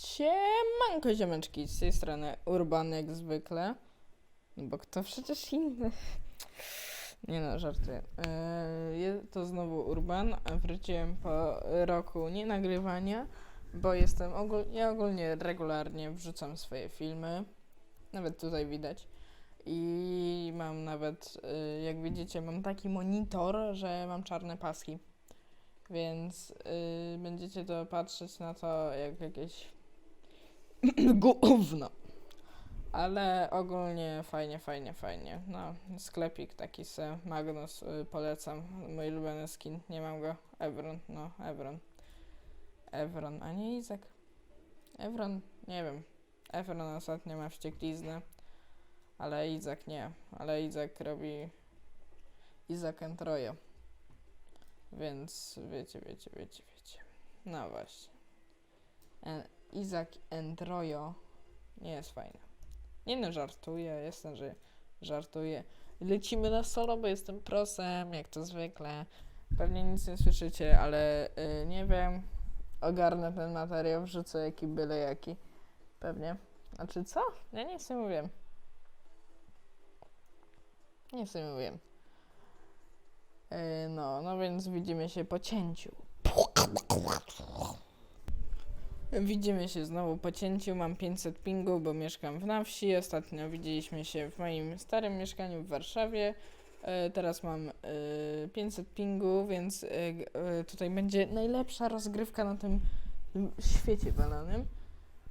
Siemanko ziomeczki, z tej strony Urban jak zwykle. No Bo kto przecież inny? Nie no. Yy, jest to znowu Urban, wróciłem po roku nie nagrywania, bo jestem ja ogólnie regularnie wrzucam swoje filmy. Nawet tutaj widać. I mam nawet, yy, jak widzicie, mam taki monitor, że mam czarne paski. Więc yy, będziecie to patrzeć na to jak jakieś gówno. Ale ogólnie fajnie, fajnie, fajnie. No, sklepik taki se, Magnus, y, polecam. Mój ulubiony skin, nie mam go. Evron, no, Evron. Evron, a nie Izak. Evron, nie wiem. Evron ostatnio ma wściekliznę, ale Izak nie. Ale Izak robi Izak Royo. Więc wiecie, wiecie, wiecie, wiecie. No właśnie. E, Izak and Royo nie jest fajne. Nie no, żartuję, jestem, że żartuję. Lecimy na solo, bo jestem prosem, jak to zwykle. Pewnie nic nie słyszycie, ale y, nie wiem. Ogarnę ten materiał, wrzucę jaki byle jaki. Pewnie. Znaczy co? Ja nic nie mówię. Nic nie mówię. Y, no, no więc widzimy się po cięciu. Widzimy się znowu po cięciu. Mam 500 pingu, bo mieszkam na wsi. Ostatnio widzieliśmy się w moim starym mieszkaniu w Warszawie. E, teraz mam e, 500 pingu, więc e, e, tutaj będzie najlepsza rozgrywka na tym, świecie bananym.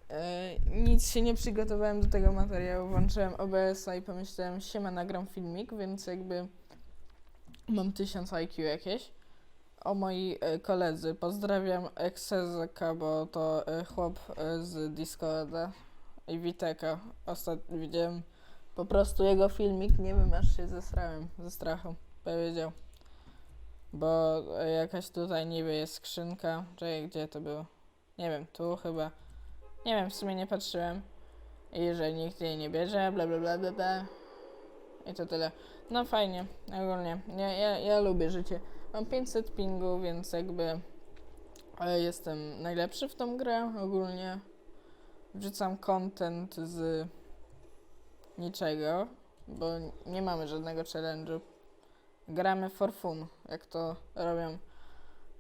E, nic się nie przygotowałem do tego materiału. Włączyłem OBS-a i pomyślałem, siema, nagram filmik, więc jakby mam 1000 IQ jakieś o moi e, koledzy. Pozdrawiam Exezeka, bo to e, chłop e, z Discorda i Witeka. Ostatnio widziałem po prostu jego filmik, nie wiem, aż się zesrałem ze strachu. Powiedział. Bo jakaś tutaj niby jest skrzynka. Czekaj, gdzie to było? Nie wiem, tu chyba. Nie wiem, w sumie nie patrzyłem. I że nikt jej nie bierze, bla bla bla bla bla. I to tyle. No fajnie, ogólnie. Ja, ja, ja lubię życie. Mam 500 pingu, więc jakby e, jestem najlepszy w tą grę ogólnie. Wrzucam content z niczego, bo nie mamy żadnego challenge'u. Gramy for fun, jak to robią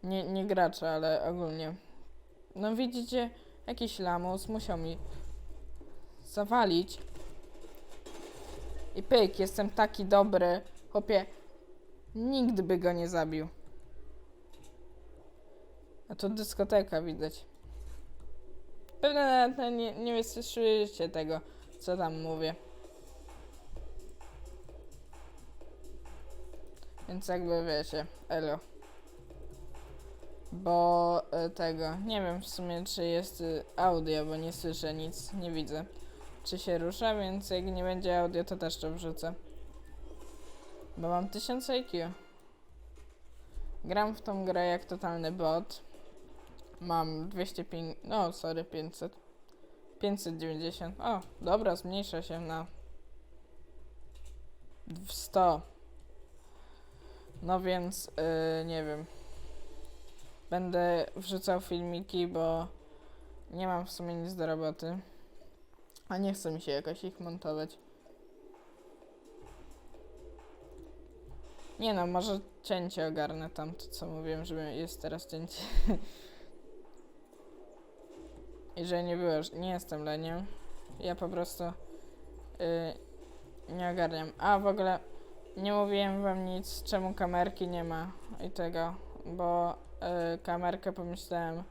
nie, nie gracze, ale ogólnie. No widzicie, jakiś lamus musiał mi zawalić. I pyk, jestem taki dobry. Chłopie, Nigdy by go nie zabił. A to dyskoteka widać. Pewnie nawet nie, nie wysłyszycie tego, co tam mówię. Więc jakby wiecie, elo. Bo e, tego, nie wiem w sumie czy jest y, audio, bo nie słyszę nic, nie widzę. Czy się rusza, więc jak nie będzie audio, to też to wrzucę. Bo mam 1000 IQ. Gram w tą grę jak totalny bot. Mam 200 ping... No, sorry, 500. 590. O, dobra, zmniejsza się na... w 100. No więc, yy, nie wiem. Będę wrzucał filmiki, bo nie mam w sumie nic do roboty. A nie chce mi się jakoś ich montować. Nie no, może cięcie ogarnę tam, to co mówiłem, że jest teraz cięcie. I że nie było, że nie jestem leniem. Ja po prostu yy, nie ogarniam. A w ogóle nie mówiłem wam nic, czemu kamerki nie ma i tego, bo yy, kamerkę pomyślałem,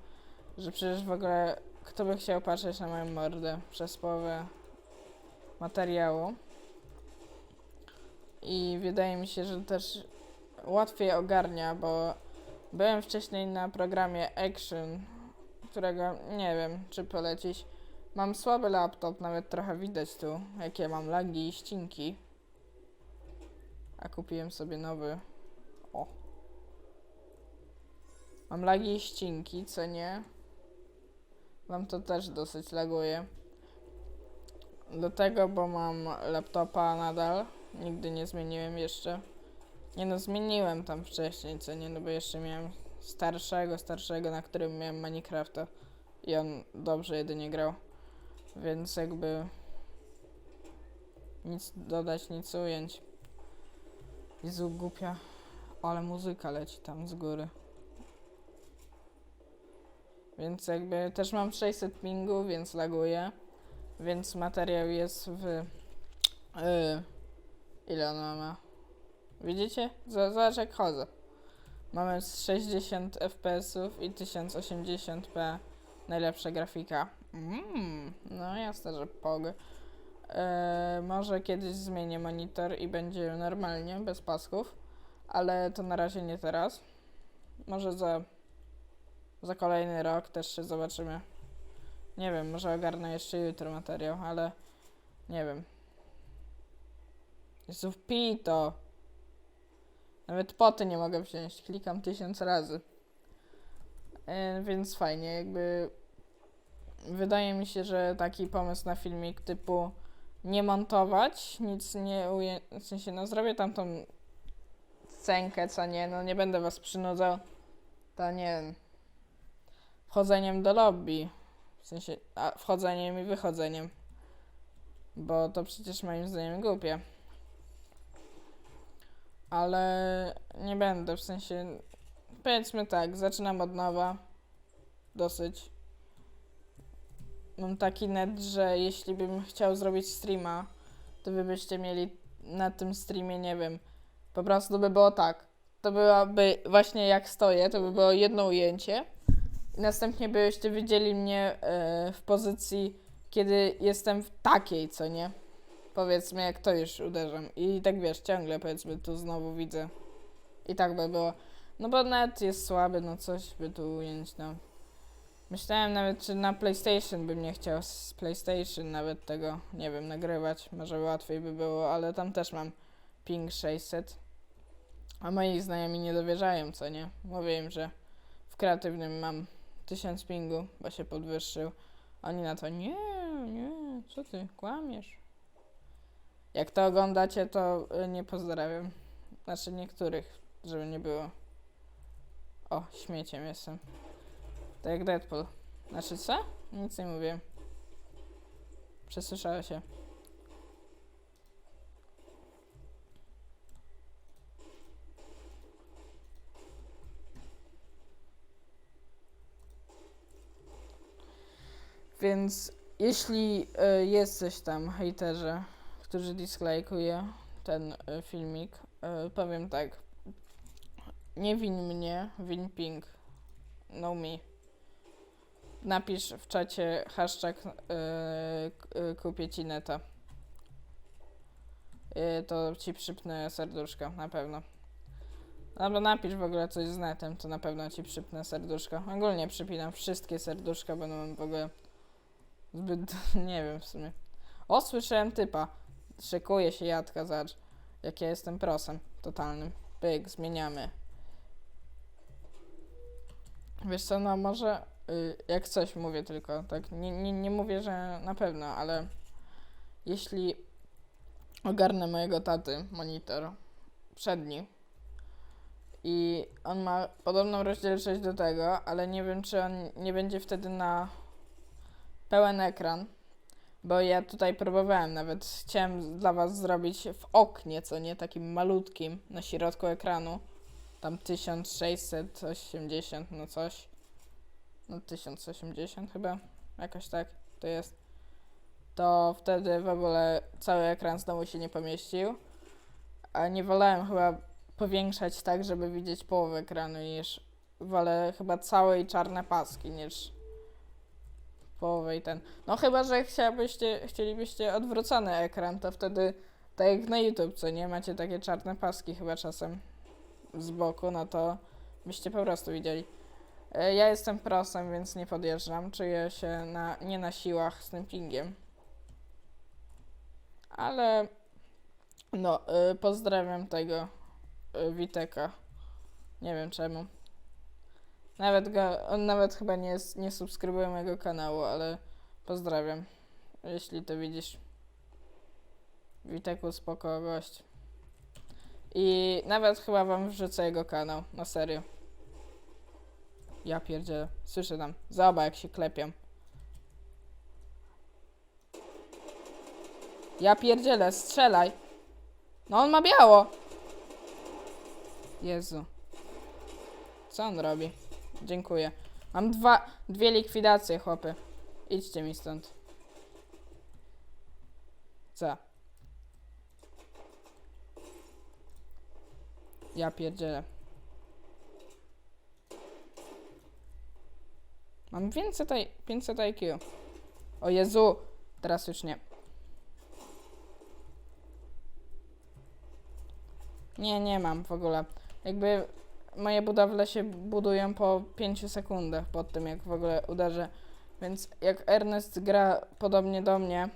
że przecież w ogóle kto by chciał patrzeć na moją mordę przez połowę materiału. I wydaje mi się, że też łatwiej ogarnia, bo byłem wcześniej na programie Action, którego nie wiem, czy polecić. Mam słaby laptop, nawet trochę widać tu, jakie mam lagi i ścinki. A kupiłem sobie nowy. O. Mam lagi i ścinki, co nie? Wam to też dosyć laguje. Do tego, bo mam laptopa nadal. Nigdy nie zmieniłem jeszcze. Nie no, zmieniłem tam wcześniej, co nie, no bo jeszcze miałem starszego, starszego, na którym miałem Minecrafta. i on dobrze jedynie grał. Więc jakby nic dodać, nic ująć. Jezu, głupia. Ale muzyka leci tam z góry. Więc jakby też mam 600 pingu, więc laguję. Więc materiał jest w... Yy, ile ona ma? Widzicie? Zobacz jak chodzę. Mamy z 60 fps i 1080p. Najlepsza grafika. Mm, no jasne, że pog. E, może kiedyś zmienię monitor i będzie normalnie, bez pasków, ale to na razie nie teraz. Może za, za kolejny rok też się zobaczymy. Nie wiem, może ogarnę jeszcze jutro materiał, ale nie wiem. Jezu, to! Nawet poty nie mogę wziąć, klikam tysiąc razy. E, więc fajnie, jakby wydaje mi się, że taki pomysł na filmik typu nie montować, nic nie uję... w sensie, no zrobię tam tą scenkę, co nie, no nie będę was przynudzał, to nie wchodzeniem do lobby, w sensie, a wchodzeniem i wychodzeniem, bo to przecież moim zdaniem głupie. Ale nie będę, w sensie, powiedzmy tak, zaczynam od nowa, dosyć mam taki net, że jeśli bym chciał zrobić streama, to wy byście mieli na tym streamie, nie wiem, po prostu by było tak. To byłaby właśnie jak stoję, to by było jedno ujęcie. I następnie byście widzieli mnie e, w pozycji, kiedy jestem w takiej, co nie? Powiedzmy, jak to już uderzam. I tak wiesz, ciągle powiedzmy tu znowu widzę. I tak by było. No bo net jest słaby, no coś by tu ująć, no. Myślałem nawet, czy na PlayStation bym nie chciał z PlayStation nawet tego, nie wiem, nagrywać. Może łatwiej by było, ale tam też mam ping 600. A moi znajomi nie dowierzają, co nie? Mówię im, że w kreatywnym mam 1000 pingu, bo się podwyższył. Oni na to, nie, nie, co ty, kłamiesz. Jak to oglądacie, to y, nie pozdrawiam. Znaczy niektórych, żeby nie było. O, śmieciem jestem. Tak jak Deadpool. Znaczy co? Nic nie mówię. Przesłyszała się. Więc jeśli y, tam, hejterzy, którzy dislajkuje ten y, filmik, y, powiem tak. Nie win mnie, win ping. No me napisz w czacie hashtag yy, kupię ci neta. To ci przypnę serduszko, na pewno. Albo napisz w ogóle coś z netem, to na pewno ci przypnę serduszko. Ogólnie przypinam wszystkie serduszka, będą w ogóle zbyt, nie wiem w sumie. O, słyszałem typa. Szykuje się jadka, zacz. Jak ja jestem prosem totalnym. Pyk, zmieniamy. Wiesz co, no może y, jak coś mówię tylko, tak, nie, nie, nie mówię, że na pewno, ale jeśli ogarnę mojego taty monitor przedni i on ma podobną rozdzielczość do tego, ale nie wiem, czy on nie będzie wtedy na pełen ekran, bo ja tutaj próbowałem nawet, chciałem dla was zrobić w oknie, co nie, takim malutkim, na środku ekranu, tam 1680, no coś. No 1080 chyba, jakoś tak to jest. To wtedy w ogóle cały ekran znowu się nie pomieścił. A nie wolałem chyba powiększać tak, żeby widzieć połowę ekranu niż wolę chyba całe i czarne paski niż połowę i ten. No chyba, że chciałybyście, chcielibyście odwrócony ekran, to wtedy tak jak na YouTube, co nie? Macie takie czarne paski chyba czasem z boku, no to byście po prostu widzieli. E, Ja jestem prosem, więc nie podjeżdżam. Czuję się na, nie na siłach z tym pingiem. Ale no, y, pozdrawiam tego y, Witeka. Nie wiem czemu. Nawet go, on nawet chyba nie, nie subskrybuje mojego kanału, ale pozdrawiam. Jeśli to widzisz. Witeku, spoko gość. I nawet chyba wam wrzucę jego kanał, na serio. Ja pierdzielę. Słyszę tam. Zobacz jak się klepią. Ja pierdzielę, strzelaj. No on ma biało. Jezu. Co on robi? Dziękuję. Mam dwa, dwie likwidacje, chłopy. Idźcie mi stąd. Co? Ja pierdzielę. Mam 500, I- 500 IQ. O Jezu! Teraz już nie. Nie, nie mam w ogóle. Jakby moje budowle się budują po 5 sekundach po tym, jak w ogóle uderzę. Więc jak Ernest gra podobnie do mnie,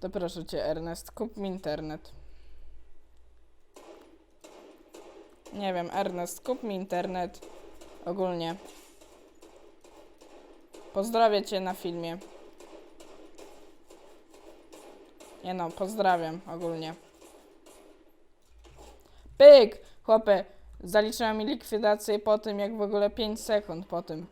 to proszę cię, Ernest, kup mi internet. Nie wiem, Ernest, kup mi internet. Ogólnie. Pozdrawię cię na filmie. Nie no, pozdrawiam ogólnie. Pyk! Chłopie, zaliczyła mi likwidację po tym, jak w ogóle 5 sekund po tym,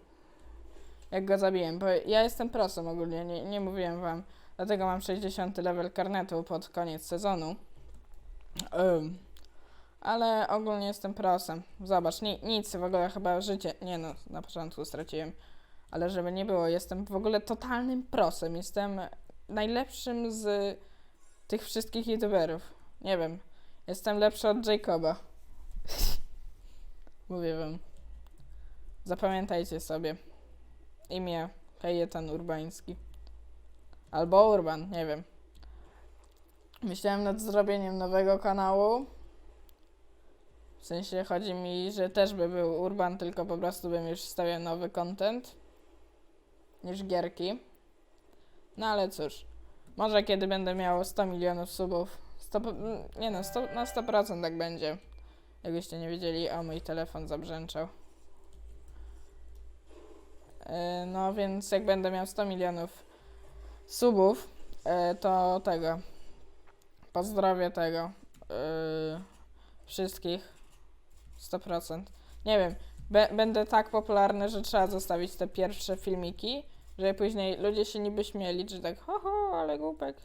jak go zabiłem. Bo ja jestem prosem ogólnie, nie, nie mówiłem wam. Dlatego mam 60 level karnetu pod koniec sezonu. Ym. Ale ogólnie jestem prosem. Zobacz, ni nic w ogóle chyba życie. Nie no, na początku straciłem. Ale żeby nie było, jestem w ogóle totalnym prosem. Jestem najlepszym z tych wszystkich youtuberów. Nie wiem. Jestem lepszy od Jacoba. Mówię wam. Zapamiętajcie sobie. Imię Kajetan Urbański. Albo Urban, nie wiem. Myślałem nad zrobieniem nowego kanału. W sensie chodzi mi, że też by był Urban, tylko po prostu bym już wstawiał nowy content niż gierki. No ale cóż, może kiedy będę miał 100 milionów subów, 100, mm, nie no, 100, na 100% tak będzie. Jakbyście nie wiedzieli, o mój telefon zabrzęczał. Yy, No więc jak będę miał 100 milionów subów, yy, to tego. Pozdrowię tego. Yy, wszystkich. 100%. Nie wiem, będę tak popularny, że trzeba zostawić te pierwsze filmiki, żeby później ludzie się niby śmieli, że tak, ho, ho, ale głupek.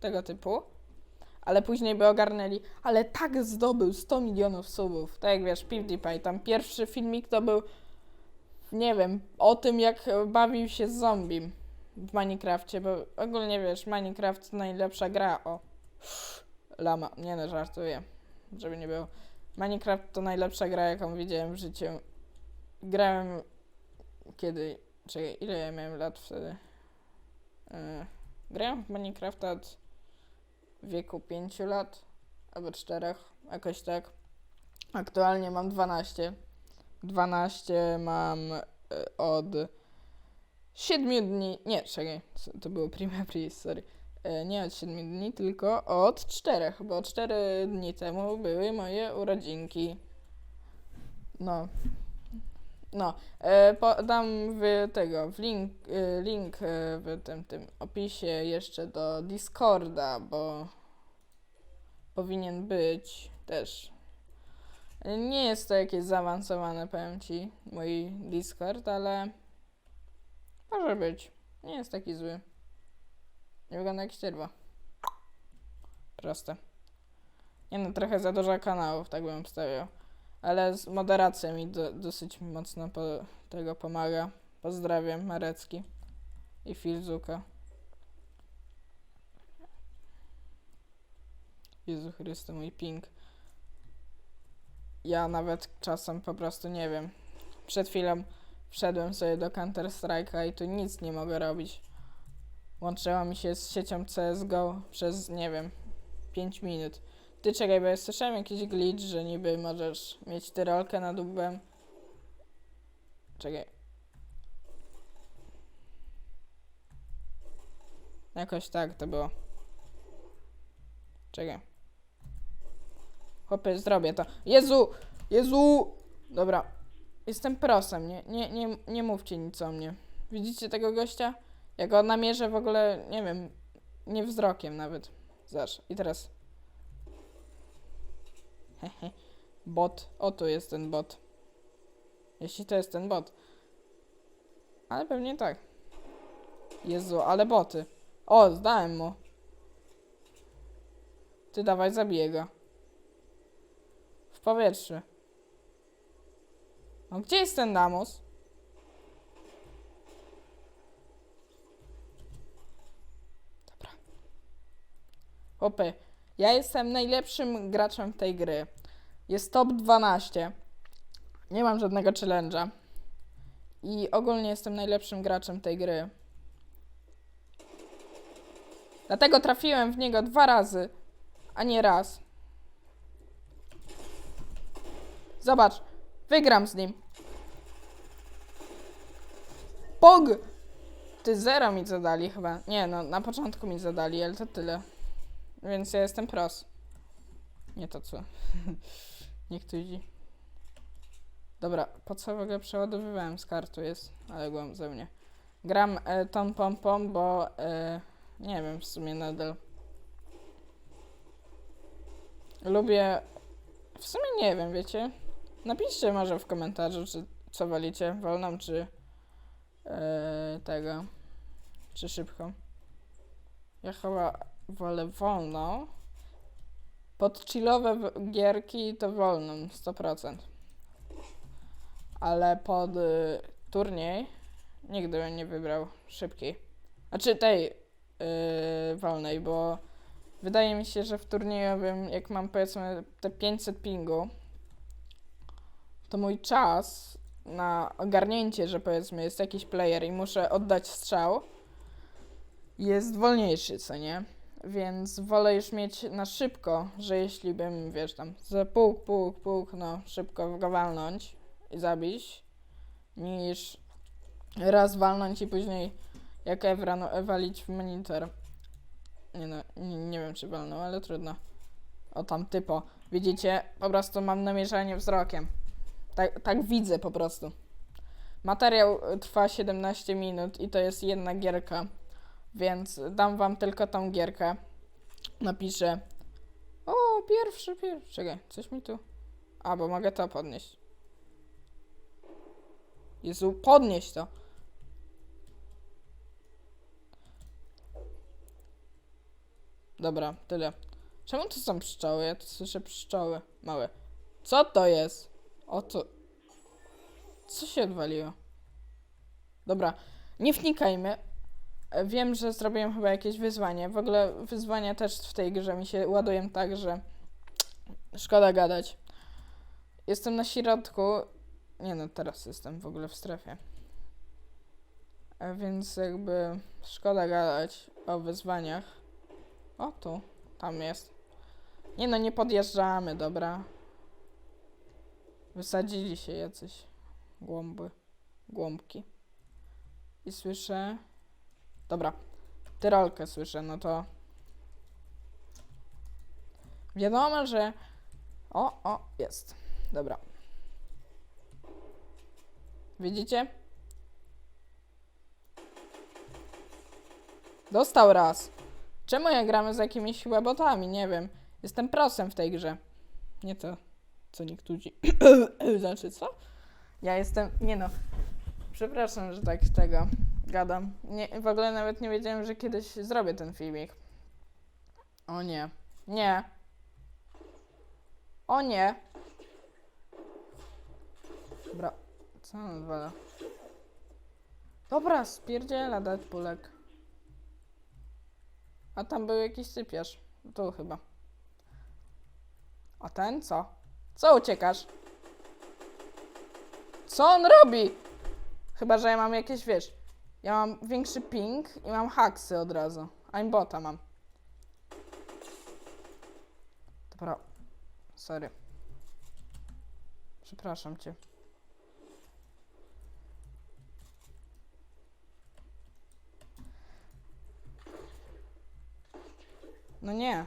Tego typu. Ale później by ogarnęli, ale tak zdobył 100 milionów subów. Tak jak wiesz, PewDiePie, tam pierwszy filmik to był, nie wiem, o tym jak bawił się z zombiem w Minecrafcie, bo ogólnie wiesz, Minecraft to najlepsza gra, o. Lama, nie no, żartuję, żeby nie było. Minecraft to najlepsza gra, jaką widziałem w życiu. Grałem kiedy. Czekaj, ile ja miałem lat wtedy? Yy, grałem w Minecrafta od wieku 5 lat albo 4, jakoś tak. Aktualnie mam 12. 12 mam y, od 7 dni. Nie, czekaj, to było prima pris, sorry. E, Nie od 7 dni, tylko od 4, bo 4 dni temu były moje urodzinki. No. No, e, po, dam w tego, w link, e, link e, w tym, tym opisie jeszcze do Discorda, bo powinien być też. Nie jest to jakieś zaawansowane, powiem ci, mój Discord, ale może być. Nie jest taki zły. Nie wygląda jak ścierwa. Proste. Nie no, trochę za dużo kanałów, tak bym wstawiał. Ale z moderacją mi do, dosyć mocno po, tego pomaga. Pozdrawiam, Marecki i Filzuka. Jezu Chryste, mój ping. Ja nawet czasem po prostu nie wiem. Przed chwilą wszedłem sobie do Counter Strike'a i tu nic nie mogę robić. Łączyła mi się z siecią CSGO przez, nie wiem, 5 minut. Ty czekaj, bo ja słyszałem jakiś glitch, że niby możesz mieć tyrolkę nad łbem. Czekaj. Jakoś tak to było. Czekaj. Chłopie, zrobię to. Jezu! Jezu! Dobra. Jestem prosem, nie, nie, nie, nie mówcie nic o mnie. Widzicie tego gościa? Ja go namierzę w ogóle, nie wiem, nie wzrokiem nawet. Zobacz. I teraz. Hehe. Bot. O, tu jest ten bot. Jeśli to jest ten bot. Ale pewnie tak. Jezu, ale boty. O, zdałem mu. Ty dawaj, zabiję go. W powietrzu. No gdzie jest ten Damus? Dobra. Hopy. Ja jestem najlepszym graczem tej gry. Jest top 12. Nie mam żadnego challenge'a. I ogólnie jestem najlepszym graczem tej gry. Dlatego trafiłem w niego dwa razy, a nie raz. Zobacz, wygram z nim. Pog! Ty zero mi zadali chyba. Nie, no na początku mi zadali, ale to tyle. Więc ja jestem pros. Nie to co. Idzie. Dobra, po co w ogóle przeładowywałem z kartu jest, ale głąb ze mnie. Gram e, tą pompą, bo e, nie wiem w sumie nadal. Lubię. W sumie nie wiem, wiecie. Napiszcie może w komentarzu, czy co wolicie, wolną czy e, tego, czy szybko. Ja chyba wolę wolną. Pod chillowe w- gierki to wolną, 100%. Ale pod y, turniej nigdy bym nie wybrał szybkiej. Znaczy tej yy, wolnej, bo wydaje mi się, że w turniejowym, jak mam powiedzmy te 500 pingu, to mój czas na ogarnięcie, że powiedzmy jest jakiś player i muszę oddać strzał, jest wolniejszy, co nie? Więc wolę już mieć na szybko, że jeśli bym, wiesz, tam za puk, puk, puk, no szybko go walnąć i zabić, niż raz walnąć i później jak Evra, no, walić w monitor. Nie no, nie, nie wiem czy walnął, ale trudno. O tam typo. Widzicie, po prostu mam namierzanie wzrokiem. Tak, tak widzę po prostu. Materiał trwa 17 minut i to jest jedna gierka, więc dam wam tylko tą gierkę. Napiszę. O, pierwszy, pierwszy. Czekaj, coś mi tu. A, bo mogę to podnieść. Jezu, podnieś to. Dobra, tyle. Czemu to są pszczoły? Ja tu słyszę pszczoły. Małe. Co to jest? O co? Co się odwaliło? Dobra, nie wnikajmy. Wiem, że zrobiłem chyba jakieś wyzwanie. W ogóle wyzwania też w tej grze mi się ładują tak, że szkoda gadać. Jestem na środku. Nie no, teraz jestem w ogóle w strefie. E, Więc jakby szkoda gadać o wyzwaniach. O, tu. Tam jest. Nie no, nie podjeżdżamy, dobra. Wysadzili się jacyś głąby. Głąbki. I słyszę... Dobra. Tyrolkę słyszę, no to... Wiadomo, że... O, o, jest. Dobra. Widzicie? Dostał raz. Czemu ja gramy z jakimiś łebotami? Nie wiem. Jestem prosem w tej grze. Nie to, co niektórzy. znaczy, co? Ja jestem. Nie no. Przepraszam, że tak tego gadam. Nie, w ogóle nawet nie wiedziałem, że kiedyś zrobię ten filmik. O nie. Nie. O nie. Dobra. Co on odwala? Dobra, spierdziela dać. A tam był jakiś sypiarz. Tu chyba. A ten co? Co uciekasz? Co on robi? Chyba, że ja mam jakieś, wiesz... Ja mam większy ping i mam haksy od razu. Aimbota mam. Dobra. Sorry. Przepraszam cię. No nie.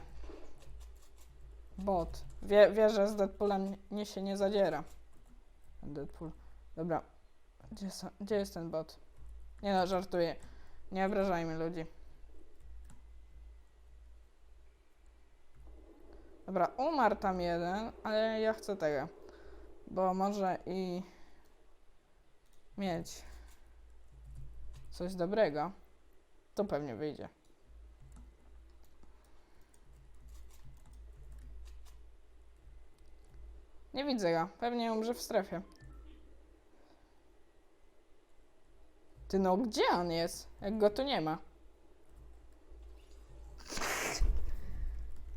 Bot. Wie, wie, że z Deadpoolem nie się nie zadziera. Deadpool. Dobra. Gdzie, są, gdzie jest ten bot? Nie no, żartuję. Nie obrażajmy ludzi. Dobra, umarł tam jeden, ale ja chcę tego. Bo może i mieć coś dobrego, to pewnie wyjdzie. Nie widzę go. Pewnie umrze w strefie. Ty no, gdzie on jest? Jak go tu nie ma.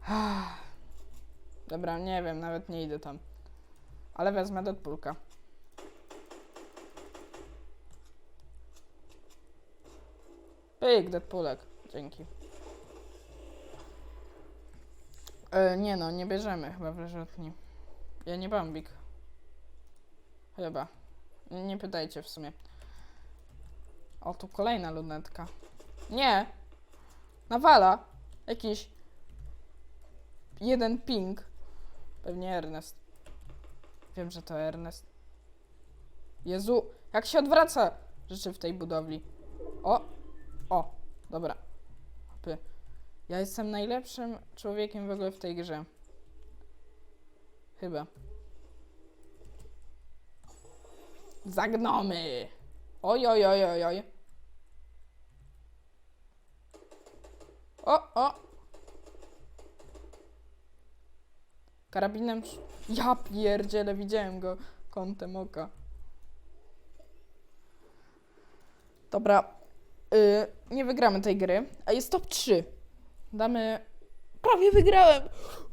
Dobra, nie wiem, nawet nie idę tam. Ale wezmę Deadpoolka. Pyk, Deadpoolek. Dzięki. E, nie no, nie bierzemy chyba wyrzutni. Ja nie bambik. Chyba. Nie pytajcie w sumie. O, tu kolejna lunetka. Nie! Nawala! Jakiś... Jeden ping. Pewnie Ernest. Wiem, że to Ernest. Jezu, jak się odwraca rzeczy w tej budowli. O! O! Dobra. Hopy. Ja jestem najlepszym człowiekiem w ogóle w tej grze. Chyba. Zagnomy! Oj, oj, oj, oj, oj. O, o! Karabinem... Ja pierdzielę, widziałem go kątem oka. Dobra. Y, nie wygramy tej gry, a jest top 3. Damy... Prawie wygrałem!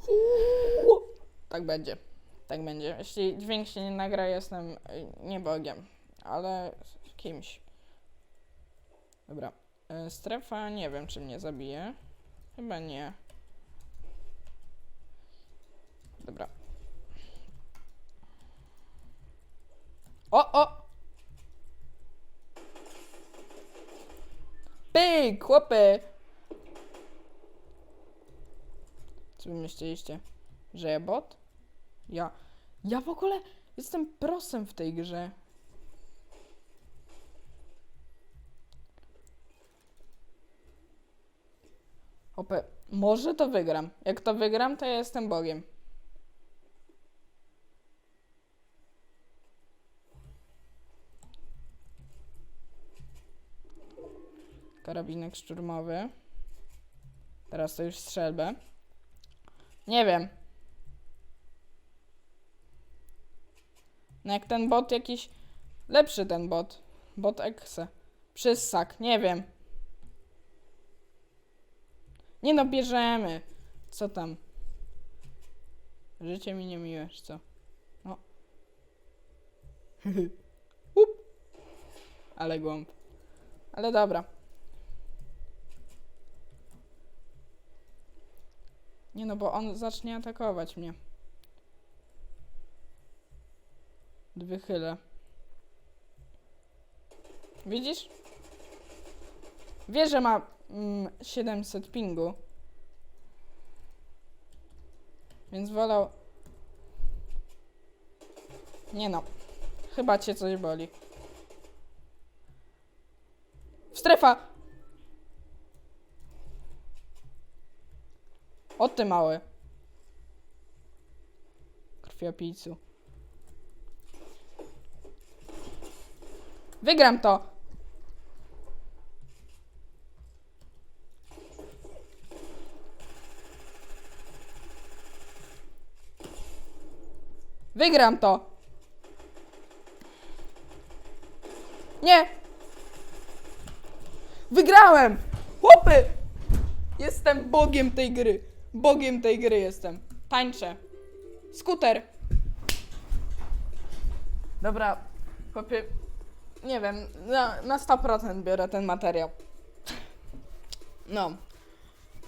Uuu. Tak będzie. Tak będzie. Jeśli dźwięk się nie nagra, jestem y, nie Bogiem, ale kimś. Dobra. Y, strefa nie wiem, czy mnie zabije. Chyba nie. Dobra. O, o! Pyk, chłopy! Co wy myśleliście? Że ja bot? Ja... Ja w ogóle jestem prosem w tej grze. Hopy, może to wygram. Jak to wygram, to ja jestem Bogiem. Karabinek szturmowy. Teraz to już strzelbę. Nie wiem. No jak ten bot jakiś... Lepszy ten bot. Bot Exe. Przyssak. Nie wiem. Nie no, bierzemy. Co tam? Życie mi niemiłe, czy co? No. Up. Ale głąb. Ale dobra. Nie no, bo on zacznie atakować mnie. Wychylę. Widzisz? Wie, że ma 700 pingu. Więc wolał... Nie no. Chyba cię coś boli. Strefa! O ty mały. Krwiopijcu. Wygram to! Wygram to! Nie! Wygrałem! Chłopy! Jestem bogiem tej gry. Bogiem tej gry jestem. Tańczę. Skuter. Dobra, chłopy. Nie wiem, na, na 100% biorę ten materiał. No.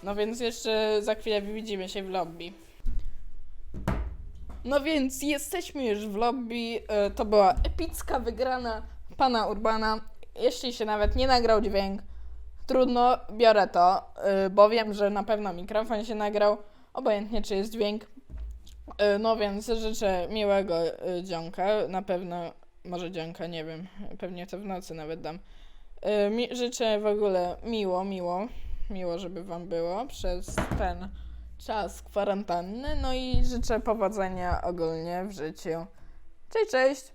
No więc jeszcze za chwilę widzimy się w lobby. No więc jesteśmy już w lobby. E, To była epicka wygrana pana Urbana. Jeśli się nawet nie nagrał dźwięk, trudno, biorę to, y, bo wiem, że na pewno mikrofon się nagrał, obojętnie czy jest dźwięk. Y, No więc życzę miłego dzionka, na pewno, może dzionka, nie wiem, pewnie to w nocy nawet dam. Życzę w ogóle miło, miło, miło, żeby wam było przez ten czas kwarantanny, no i życzę powodzenia ogólnie w życiu. Cześć, cześć!